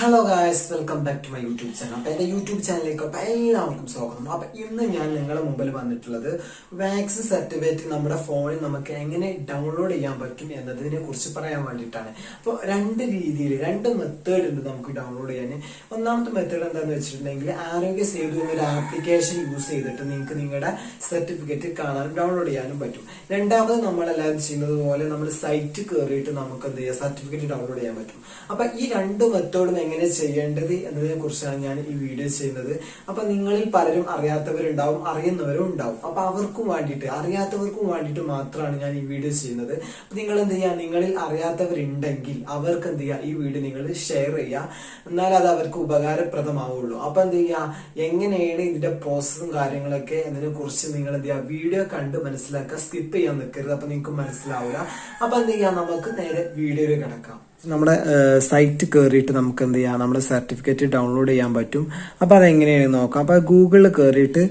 Hello guys welcome back to my YouTube channel അപ്പൊ എന്റെ YouTube ചാനലിലേക്ക് അപ്പൊ എല്ലാവർക്കും സ്വാഗതം. അപ്പൊ ഇന്ന് ഞാൻ നിങ്ങളുടെ മുമ്പിൽ വന്നിട്ടുള്ളത് വാക്സിൻ സർട്ടിഫിക്കറ്റ് നമ്മുടെ ഫോണിൽ നമുക്ക് എങ്ങനെ ഡൗൺലോഡ് ചെയ്യാൻ പറ്റും എന്നതിനെ കുറിച്ച് പറയാൻ വേണ്ടിയിട്ടാണ്. അപ്പോൾ രണ്ട് രീതിയിൽ രണ്ട് മെത്തേഡ് ഉണ്ട് നമുക്ക് ഡൗൺലോഡ് ചെയ്യാൻ. ഒന്നാമത്തെ മെത്തേഡ് എന്താണെന്ന് വെച്ചിട്ടുണ്ടെങ്കിൽ ആരോഗ്യ സേതു എന്നൊരു ആപ്ലിക്കേഷൻ യൂസ് ചെയ്തിട്ട് നിങ്ങൾക്ക് നിങ്ങളുടെ സർട്ടിഫിക്കറ്റ് കാണാനും ഡൗൺലോഡ് ചെയ്യാനും പറ്റും. രണ്ടാമത് നമ്മളെല്ലാവരും ചെയ്യുന്നത് പോലെ നമ്മൾ സൈറ്റ് കയറിയിട്ട് നമുക്ക് എന്ത് ചെയ്യാം? സർട്ടിഫിക്കറ്റ് ഡൗൺലോഡ് ചെയ്യാൻ പറ്റും. അപ്പൊ ഈ രണ്ട് മെത്തേഡും എങ്ങനെ ചെയ്യേണ്ടത് എന്നതിനെ കുറിച്ചാണ് ഞാൻ ഈ വീഡിയോ ചെയ്യുന്നത്. അപ്പൊ നിങ്ങളിൽ പലരും അറിയാത്തവരുണ്ടാവും അറിയുന്നവരും ഉണ്ടാവും. അപ്പൊ അവർക്കും വേണ്ടിയിട്ട് അറിയാത്തവർക്കും വേണ്ടിയിട്ട് മാത്രമാണ് ഞാൻ ഈ വീഡിയോ ചെയ്യുന്നത്. നിങ്ങൾ എന്ത് ചെയ്യുക നിങ്ങളിൽ അറിയാത്തവരുണ്ടെങ്കിൽ അവർക്ക് എന്ത് ചെയ്യുക ഈ വീഡിയോ നിങ്ങൾ ഷെയർ ചെയ്യുക എന്നാൽ അത് അവർക്ക് ഉപകാരപ്രദമാവുള്ളൂ. അപ്പൊ എന്ത് ചെയ്യുക എങ്ങനെയാണ് ഇതിന്റെ പ്രോസസ്സും കാര്യങ്ങളൊക്കെ എന്നതിനെ കുറിച്ച് നിങ്ങൾ എന്ത് ചെയ്യുക വീഡിയോ കണ്ട് മനസ്സിലാക്കുക സ്കിപ്പ് ചെയ്യാൻ നിൽക്കരുത്. അപ്പൊ നിങ്ങൾക്ക് മനസ്സിലാവില്ല അപ്പൊ എന്ത് ചെയ്യുക നമുക്ക് നേരെ വീഡിയോയിൽ കിടക്കാം. നമ്മുടെ സൈറ്റ് കയറിയിട്ട് നമുക്ക് എന്ത് ചെയ്യാം നമ്മുടെ സർട്ടിഫിക്കറ്റ് ഡൗൺലോഡ് ചെയ്യാൻ പറ്റും. അപ്പോൾ അതെങ്ങനെയാണെന്ന് നോക്കാം. അപ്പോൾ ഗൂഗിളിൽ കയറിയിട്ട്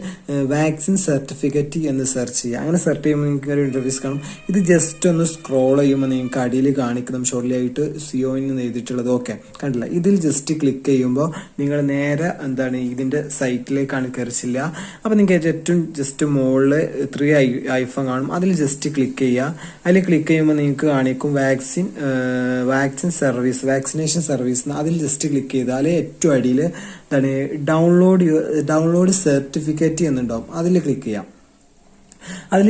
വാക്സിൻ സർട്ടിഫിക്കറ്റ് എന്ന് സെർച്ച് ചെയ്യാം. അങ്ങനെ സെർച്ച് ചെയ്യുമ്പോൾ നിങ്ങൾക്ക് ഒരു ഇന്റർവ്യൂസ് കാണും. ഇത് ജസ്റ്റ് ഒന്ന് സ്ക്രോൾ ചെയ്യുമ്പോൾ നിങ്ങൾക്ക് അടിയിൽ കാണിക്കുന്ന ഷോർട്ട്ലിയായിട്ട് സിയോയിൽ നിന്ന് എഴുതിയിട്ടുള്ളത്. ഓക്കെ കണ്ടില്ല? ഇതിൽ ജസ്റ്റ് ക്ലിക്ക് ചെയ്യുമ്പോൾ നിങ്ങൾ നേരെ എന്താണ് ഇതിന്റെ സൈറ്റിലേക്കാണ് കയറിച്ചില്ല. അപ്പോൾ നിങ്ങൾക്ക് ഏറ്റവും ജസ്റ്റ് മുകളിൽ ത്രീ ഐ ഐഫോൺ കാണും. അതിൽ ജസ്റ്റ് ക്ലിക്ക് ചെയ്യുക അതിൽ ക്ലിക്ക് ചെയ്യുമ്പോൾ നിങ്ങൾക്ക് കാണിക്കും vaccine vaccine service vaccination service അതിൽ ജസ്റ്റ് ക്ലിക്ക് ചെയ്താൽ ഏറ്റവും അടിയിൽ എന്താണ് ഡൗൺലോഡ് ഡൗൺലോഡ് സർട്ടിഫിക്കറ്റ് എന്നുണ്ടാവും. അതിൽ ക്ലിക്ക് ചെയ്യാം. അതിൽ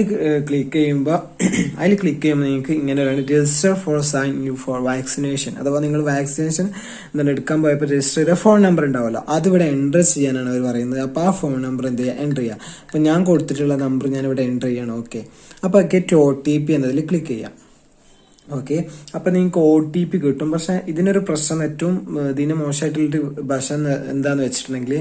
ക്ലിക്ക് ചെയ്യുമ്പോൾ അതിൽ ക്ലിക്ക് ചെയ്യുമ്പോൾ നിങ്ങൾക്ക് ഇങ്ങനെ register for sign you for vaccination അഥവാ നിങ്ങൾ വാക്സിനേഷൻ എന്താണ് എടുക്കാൻ പോയപ്പോൾ രജിസ്റ്റർ ചെയ്ത ഫോൺ നമ്പർ ഉണ്ടാവുമല്ലോ. അതിവിടെ എന്റർ ചെയ്യാനാണ് അവർ പറയുന്നത്. അപ്പോൾ ആ ഫോൺ നമ്പർ എന്ത് ചെയ്യുക? എന്റർ ചെയ്യുക. അപ്പോൾ ഞാൻ കൊടുത്തിട്ടുള്ള നമ്പർ ഞാൻ ഇവിടെ എന്റർ ചെയ്യണം. ഓക്കെ അപ്പോൾ ഗെറ്റ് ഒ ടി പി എന്നതിൽ ക്ലിക്ക് ചെയ്യാം. ഓക്കെ അപ്പൊ നിങ്ങൾക്ക് ഒ ടി പി കിട്ടും. പക്ഷെ ഇതിനൊരു പ്രശ്നം ഏറ്റവും ഇതിന് മോശമായിട്ടുള്ളൊരു ഭാഷ എന്താന്ന് വെച്ചിട്ടുണ്ടെങ്കിൽ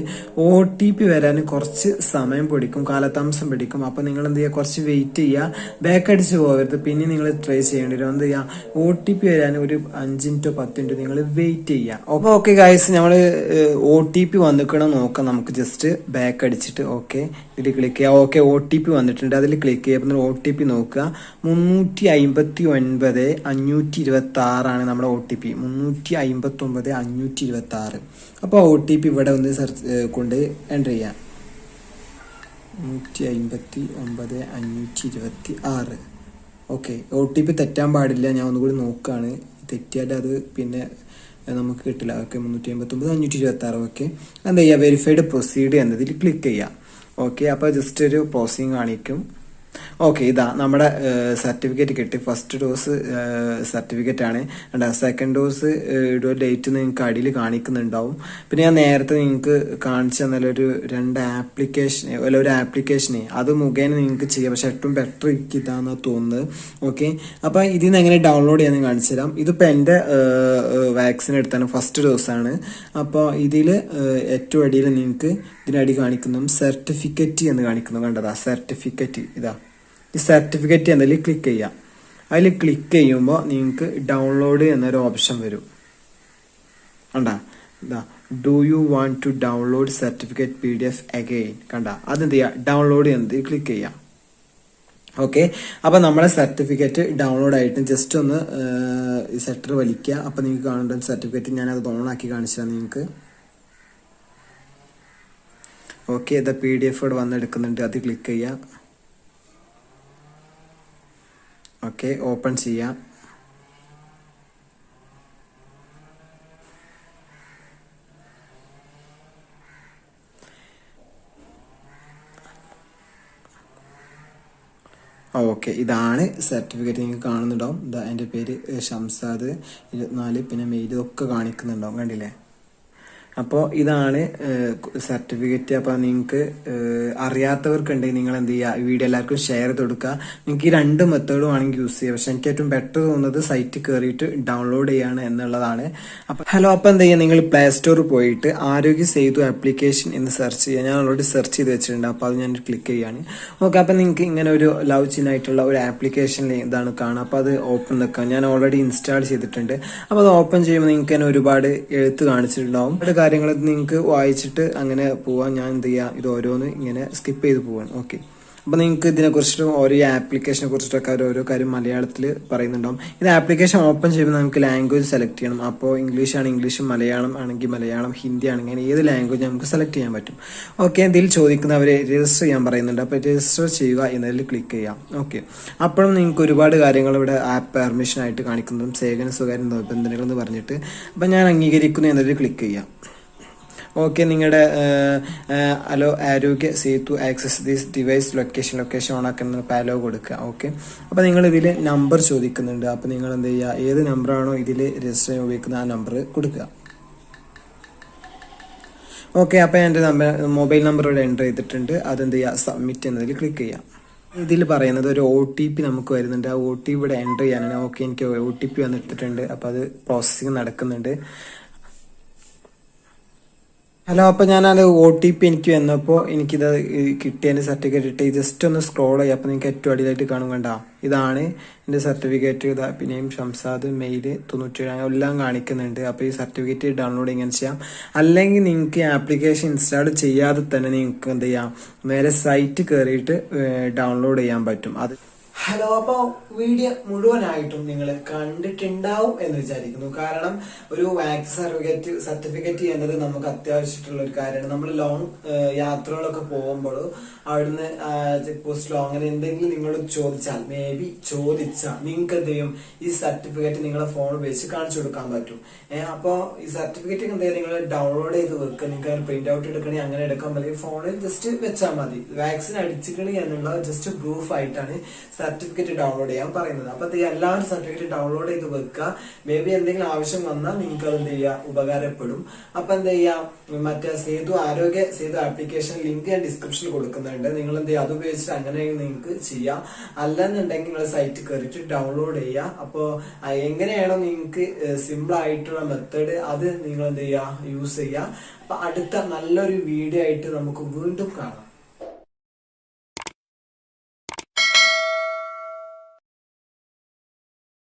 ഒ ടി പി വരാൻ കുറച്ച് സമയം പിടിക്കും കാലതാമസം പിടിക്കും. അപ്പൊ നിങ്ങൾ എന്ത് ചെയ്യുക? കുറച്ച് വെയിറ്റ് ചെയ്യുക. ബാക്ക് അടിച്ച് പോകരുത്. പിന്നെ നിങ്ങൾ ട്രൈ ചെയ്യേണ്ടി വരും. എന്ത് ചെയ്യുക? ഒ ടി പി വരാൻ ഒരു അഞ്ച് മിനിറ്റോ പത്ത് മിനിറ്റോ നിങ്ങൾ വെയിറ്റ് ചെയ്യുക അപ്പോൾ ഓക്കെ ഗായ്സ് നമ്മൾ ഒ ടി പി വന്നിക്കണം നോക്കാം. നമുക്ക് ജസ്റ്റ് ബാക്ക് അടിച്ചിട്ട്. ഓക്കെ ഇതിൽ ക്ലിക്ക് ചെയ്യുക ഓക്കെ ഒ ടി പി വന്നിട്ടുണ്ട്. അതിൽ ക്ലിക്ക് ചെയ്യുമ്പോൾ ഒ ടി പി നോക്കുക. മുന്നൂറ്റി അമ്പത്തി ഒൻപത് അഞ്ഞൂറ്റി ഇരുപത്തി ആറാണ് നമ്മുടെ ഒ ടി പി മുന്നൂറ്റി അമ്പത്തി ഒമ്പത് അഞ്ഞൂറ്റി ഇരുപത്തി ആറ് അപ്പോൾ ഒ ടി പി ഇവിടെ ഒന്ന് സെർച്ച് കൊണ്ട് എന്റർ ചെയ്യാം. നൂറ്റി അമ്പത്തി ഒമ്പത് അഞ്ഞൂറ്റി ഇരുപത്തി ആറ് ഓക്കെ ഒ ടി പി തെറ്റാൻ പാടില്ല. ഞാൻ ഒന്നുകൂടി നോക്കുകയാണ്. തെറ്റിയാൽ അത് പിന്നെ നമുക്ക് കിട്ടില്ല. ഓക്കെ മുന്നൂറ്റി അമ്പത്തി ഒമ്പത് അഞ്ഞൂറ്റി ഇരുപത്തി ആറ് ഓക്കെ എന്താ ചെയ്യുക വെരിഫൈഡ് പ്രൊസീഡ് എന്നതിൽ ക്ലിക്ക് ചെയ്യാം. ഓക്കെ അപ്പോൾ ജസ്റ്റ് ഒരു പ്രോസിങ് കാണിക്കും. ഓക്കെ ഇതാ നമ്മുടെ സർട്ടിഫിക്കറ്റ് കിട്ടി. ഫസ്റ്റ് ഡോസ് സർട്ടിഫിക്കറ്റ് ആണ്. സെക്കൻഡ് ഡോസ് ഡേറ്റ് നിങ്ങൾക്ക് അടിയിൽ കാണിക്കുന്നുണ്ടാവും. പിന്നെ ഞാൻ നേരത്തെ നിങ്ങൾക്ക് കാണിച്ചു നല്ലൊരു രണ്ട് ആപ്ലിക്കേഷൻ അല്ല ഒരു ആപ്ലിക്കേഷനെ അത് മുഖേന നിങ്ങൾക്ക് ചെയ്യാം. പക്ഷെ ഏറ്റവും ബെറ്റർ ഇതാന്ന് തോന്നുന്നത്. ഓക്കെ അപ്പോൾ ഇതിൽ നിന്ന് എങ്ങനെ ഡൗൺലോഡ് ചെയ്യാൻ കാണിച്ചു തരാം. ഇതിപ്പോൾ എന്റെ വാക്സിൻ എടുത്താണ്. ഫസ്റ്റ് ഡോസ് ആണ്. അപ്പോൾ ഇതിൽ ഏറ്റവും അടിയിൽ നിങ്ങൾക്ക് ഇതിനടി കാണിക്കുന്നു. സർട്ടിഫിക്കറ്റ് എന്ന് കാണിക്കുന്നു. കണ്ടതാ സർട്ടിഫിക്കറ്റ് ഇതാ. സർട്ടിഫിക്കറ്റ് എന്നതിൽ ക്ലിക്ക് ചെയ്യാം അതിൽ ക്ലിക്ക് ചെയ്യുമ്പോൾ നിങ്ങൾക്ക് ഡൗൺലോഡ് എന്നൊരു ഓപ്ഷൻ വരും. കണ്ട? ഇതാ do you want to download certificate P D F again കണ്ട അതെന്ത് ചെയ്യുക? ഡൗൺലോഡ് എന്നതിൽ ക്ലിക്ക് ചെയ്യാം ഓക്കെ അപ്പൊ നമ്മുടെ സർട്ടിഫിക്കറ്റ് ഡൗൺലോഡ് ആയിട്ട് ജസ്റ്റ് ഒന്ന് സെറ്റർ വലിക്കുക. അപ്പൊ നിങ്ങൾക്ക് കാണേണ്ട സർട്ടിഫിക്കറ്റ് ഞാൻ അത് ഓൺ ആക്കി തരാം നിങ്ങൾക്ക്. ഓക്കെ ഇത് പി ഡി എഫ് ഇവിടെ വന്നെടുക്കുന്നുണ്ട്. അത് ക്ലിക്ക് ചെയ്യാം ഓക്കെ ഓപ്പൺ ചെയ്യാം ഓക്കെ ഇതാണ് സർട്ടിഫിക്കറ്റ് നിങ്ങൾക്ക് കാണുന്നുണ്ടാവും. ഇതാ എന്റെ പേര് ഷംസാദ് ഇരുപത്തിനാല് പിന്നെ മെയിൽ ഇതൊക്കെ കാണിക്കുന്നുണ്ടാവും. കണ്ടില്ലേ? അപ്പോൾ ഇതാണ് സർട്ടിഫിക്കറ്റ്. അപ്പോൾ നിങ്ങൾക്ക് അറിയാത്തവർക്കുണ്ടെങ്കിൽ നിങ്ങൾ എന്ത് ചെയ്യുക വീഡിയോ എല്ലാവർക്കും ഷെയർ ചെയ്ത് കൊടുക്കുക നിങ്ങൾക്ക് ഈ രണ്ട് മെത്തേഡും ആണെങ്കിൽ യൂസ് ചെയ്യുക പക്ഷെ എനിക്ക് ഏറ്റവും ബെറ്റർ തോന്നുന്നത് സൈറ്റ് കയറിയിട്ട് ഡൗൺലോഡ് ചെയ്യാണ് എന്നുള്ളതാണ്. അപ്പോൾ ഹലോ അപ്പോൾ എന്ത് ചെയ്യുക നിങ്ങൾ പ്ലേ സ്റ്റോറിൽ പോയിട്ട് ആരോഗ്യ സേതു ആപ്ലിക്കേഷൻ എന്ന് സെർച്ച് ചെയ്യുക ഞാൻ ഓൾറെഡി സെർച്ച് ചെയ്ത് വെച്ചിട്ടുണ്ട്. അപ്പോൾ അത് ഞാൻ ക്ലിക്ക് ചെയ്യാണ്. ഓക്കെ അപ്പോൾ നിങ്ങൾക്ക് ഇങ്ങനെ ഒരു ലവ് ചിനായിട്ടുള്ള ഒരു ആപ്ലിക്കേഷൻ ഇതാണ് കാണുക അപ്പോൾ അത് ഓപ്പൺ നിൽക്കാം ഞാൻ ഓൾറെഡി ഇൻസ്റ്റാൾ ചെയ്തിട്ടുണ്ട്. അപ്പോൾ അത് ഓപ്പൺ ചെയ്യുമ്പോൾ നിങ്ങൾക്ക് തന്നെ ഒരുപാട് എഴുത്ത് കാണിച്ചിട്ടുണ്ടാവും. കാര്യങ്ങൾ നിങ്ങൾക്ക് വായിച്ചിട്ട് അങ്ങനെ പോവാം ഞാൻ എന്ത് ചെയ്യാം? ഇത് ഓരോന്ന് ഇങ്ങനെ സ്കിപ്പ് ചെയ്ത് പോവാൻ ഓക്കെ അപ്പോൾ നിങ്ങൾക്ക് ഇതിനെ കുറിച്ചിട്ട് ഓരോ ആപ്ലിക്കേഷനെ കുറിച്ചിട്ടൊക്കെ ഓരോ കാര്യം മലയാളത്തിൽ പറയുന്നുണ്ടാവും. ഇത് ആപ്ലിക്കേഷൻ ഓപ്പൺ ചെയ്യുമ്പോൾ നമുക്ക് ലാംഗ്വേജ് സെലക്ട് ചെയ്യണം. അപ്പോൾ ഇംഗ്ലീഷ് ആണ് ഇംഗ്ലീഷ് മലയാളം ആണെങ്കിൽ മലയാളം ഹിന്ദി ആണെങ്കിൽ ഏത് ലാംഗ്വേജ് നമുക്ക് സെലക്ട് ചെയ്യാൻ പറ്റും. ഓക്കെ ഇതിൽ ചോദിക്കുന്നവരെ രജിസ്റ്റർ ചെയ്യാൻ പറയുന്നുണ്ട്. അപ്പോൾ രജിസ്റ്റർ ചെയ്യുക എന്നതിൽ ക്ലിക്ക് ചെയ്യാം. ഓക്കെ അപ്പോഴും നിങ്ങൾക്ക് ഒരുപാട് കാര്യങ്ങൾ ഇവിടെ ആപ്പ് പെർമിഷൻ ആയിട്ട് കാണിക്കുന്നതും സേവന സ്വകാര്യ നിബന്ധനകൾ എന്ന് പറഞ്ഞിട്ട്. അപ്പം ഞാൻ അംഗീകരിക്കുന്നു എന്നതിൽ ക്ലിക്ക് ചെയ്യാം. ഓക്കെ നിങ്ങളുടെ allow Aarogya Setu access these device location location on ആക്കുന്ന പാലോ കൊടുക്കുക. ഓക്കെ അപ്പോൾ നിങ്ങൾ ഇതിൽ നമ്പർ ചോദിക്കുന്നുണ്ട്. അപ്പോൾ നിങ്ങൾ എന്ത് ചെയ്യുക ഏത് നമ്പറാണോ ഇതിൽ രജിസ്റ്റർ ചെയ്യാൻ ഉപയോഗിക്കുന്ന ആ നമ്പർ കൊടുക്കുക. ഓക്കെ അപ്പോൾ എന്റെ നമ്പർ മൊബൈൽ നമ്പർ ഇവിടെ എന്റർ ചെയ്തിട്ടുണ്ട്. അതെന്ത് ചെയ്യുക സബ്മിറ്റ് എന്നതിൽ ക്ലിക്ക് ചെയ്യാം. ഇതിൽ പറയുന്നത് ഒരു ഒ ടി പി നമുക്ക് വരുന്നുണ്ട്. ആ ഒ ടി പി ഇവിടെ എന്റർ ചെയ്യാനാണ്. ഓക്കെ എനിക്ക് ഒ ടി പി വന്നിട്ടുണ്ട് അപ്പോൾ അത് പ്രോസസ്സിങ് നടക്കുന്നുണ്ട്. ഹലോ അപ്പോൾ ഞാനത് ഒ ടി പി എനിക്ക് വന്നപ്പോൾ എനിക്കിത് കിട്ടിയതിന്റെ സർട്ടിഫിക്കറ്റ് കിട്ടി ജസ്റ്റ് ഒന്ന് സ്ക്രോൾ ചെയ്യാം. അപ്പോൾ നിങ്ങൾക്ക് ഏറ്റവും അടിയിലായിട്ട് കാണും കണ്ട. ഇതാണ് എന്റെ സർട്ടിഫിക്കറ്റ് ഇതാ പിന്നെയും ഷംസാദ് മെയിൽ തൊണ്ണൂറ്റേഴ് എല്ലാം കാണിക്കുന്നുണ്ട്. അപ്പോൾ ഈ സർട്ടിഫിക്കറ്റ് ഡൗൺലോഡ് ഇങ്ങനെ ചെയ്യാം? അല്ലെങ്കിൽ നിങ്ങൾക്ക് ആപ്ലിക്കേഷൻ ഇൻസ്റ്റാൾ ചെയ്യാതെ തന്നെ നിങ്ങൾക്ക് എന്ത് ചെയ്യാം? നേരെ സൈറ്റ് കയറിയിട്ട് ഡൗൺലോഡ് ചെയ്യാൻ പറ്റും. അത് ഹലോ അപ്പോൾ വീഡിയോ മുഴുവനായിട്ടും നിങ്ങൾ കണ്ടിട്ടുണ്ടാവും എന്ന് വിചാരിക്കുന്നു. കാരണം ഒരു വാക്സിൻ സർട്ടിഫിക്കറ്റ് സർട്ടിഫിക്കറ്റ് എന്നത് നമുക്ക് അത്യാവശ്യമായിട്ടുള്ള ഒരു കാര്യമാണ്. നമ്മൾ ലോങ് യാത്രകളൊക്കെ പോകുമ്പോൾ അവിടുന്ന് ചെക്ക് പോസ്റ്റിലോ അങ്ങനെ എന്തെങ്കിലും നിങ്ങൾ ചോദിച്ചാൽ മേ ബി ചോദിച്ചാൽ നിങ്ങൾക്ക് എന്ത് ഈ സർട്ടിഫിക്കറ്റ് നിങ്ങളെ ഫോൺ ഉപയോഗിച്ച് കാണിച്ചു കൊടുക്കാൻ പറ്റും. അപ്പോൾ ഈ സർട്ടിഫിക്കറ്റ് എന്തെങ്കിലും നിങ്ങൾ ഡൗൺലോഡ് ചെയ്ത് വെക്കുക. നിങ്ങൾക്ക് അതിന് പ്രിന്റ് ഔട്ട് എടുക്കണമെങ്കിൽ അങ്ങനെ എടുക്കാൻ മതി ഫോണിൽ ജസ്റ്റ് വെച്ചാൽ മതി. വാക്സിൻ അടിച്ചിട്ടുണ്ട് എന്നുള്ള ജസ്റ്റ് പ്രൂഫ് ആയിട്ടാണ് സർട്ടിഫിക്കറ്റ് ഡൗൺലോഡ് ചെയ്യാൻ പറയുന്നത്. അപ്പൊ എല്ലാവരും സർട്ടിഫിക്കറ്റ് ഡൗൺലോഡ് ചെയ്ത് വെക്കുക. മേ ബി എന്തെങ്കിലും ആവശ്യം വന്നാൽ നിങ്ങൾക്ക് അത് എന്ത് ചെയ്യുക? ഉപകാരപ്പെടും. അപ്പൊ എന്ത് ചെയ്യാം മറ്റേ സേതു ആരോഗ്യ സേതു ആപ്ലിക്കേഷൻ ലിങ്ക് ഞാൻ ഡിസ്ക്രിപ്ഷനിൽ കൊടുക്കുന്നുണ്ട്. നിങ്ങൾ എന്ത് ചെയ്യുക? അത് ഉപയോഗിച്ചിട്ട് അങ്ങനെ നിങ്ങൾക്ക് ചെയ്യാം. അല്ലെന്നുണ്ടെങ്കിൽ നിങ്ങൾ സൈറ്റ് കയറിയിട്ട് ഡൗൺലോഡ് ചെയ്യുക. അപ്പോൾ എങ്ങനെയാണോ നിങ്ങൾക്ക് സിമ്പിൾ ആയിട്ടുള്ള മെത്തേഡ് അത് നിങ്ങൾ എന്ത് ചെയ്യുക? യൂസ് ചെയ്യുക. അപ്പൊ അടുത്ത നല്ലൊരു വീഡിയോ ആയിട്ട് നമുക്ക് വീണ്ടും കാണാം.